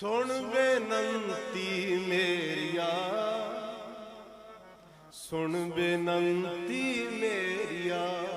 ਸੁਣ ਬੇਨੰਤੀ ਮੇਰੀਆ। ਸੁਣ ਬੇਨੰਤੀ ਮੇਰੀਆ।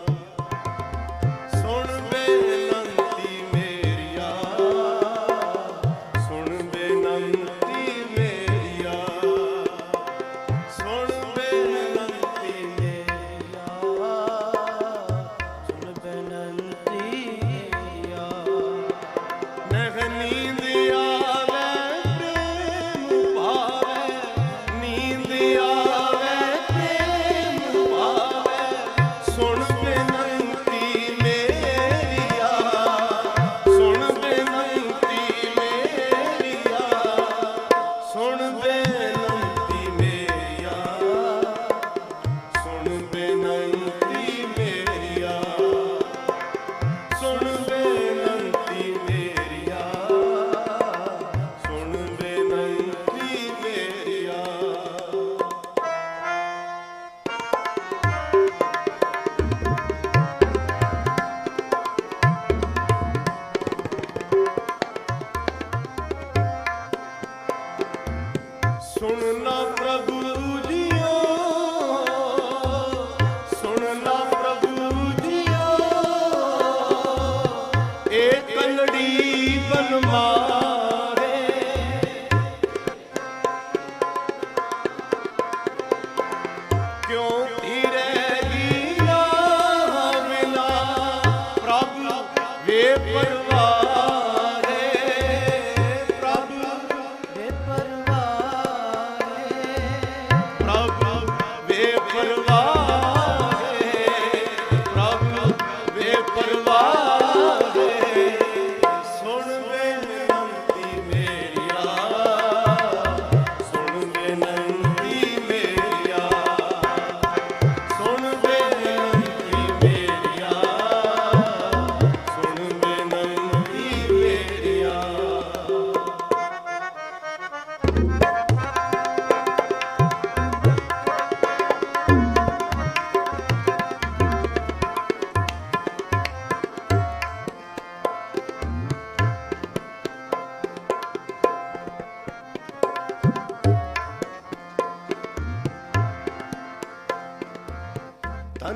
हे परवा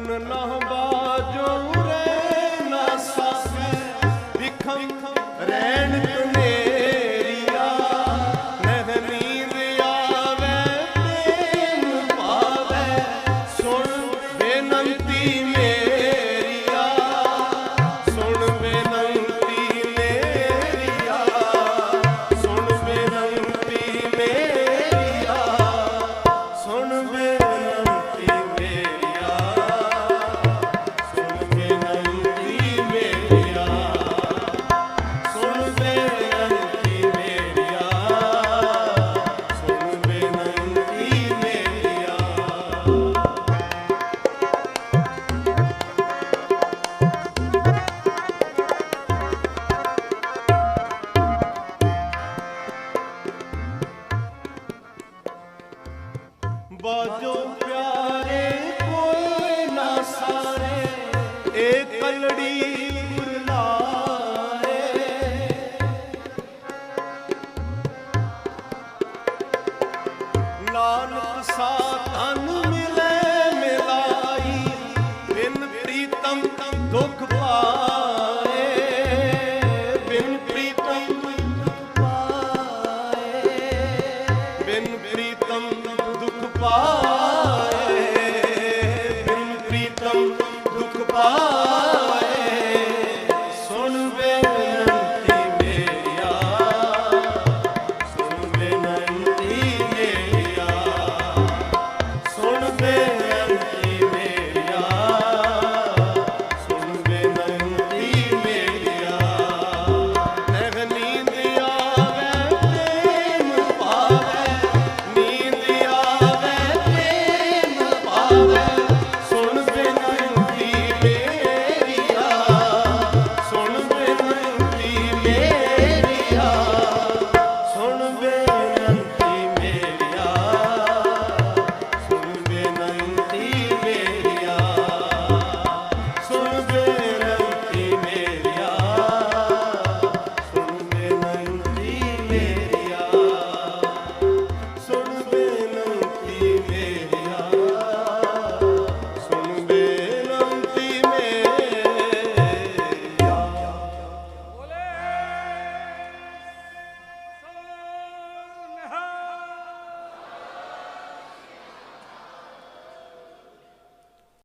ਮਨ ਨਾ ਬਾ ਬਾਜੋ ਪਿਆਰੇ ਕੋਈ ਨਾ ਸਾਰੇ, ਏ ਕਲੜੀ ਗੁਰਨਾਰੇ ਨਾਨਕ ਸਾ ਧਨ ਮਿਲੇ ਮਿਲਾਈ, ਬਿਨ ਪ੍ਰੀਤਮ ਦੁਖ হবে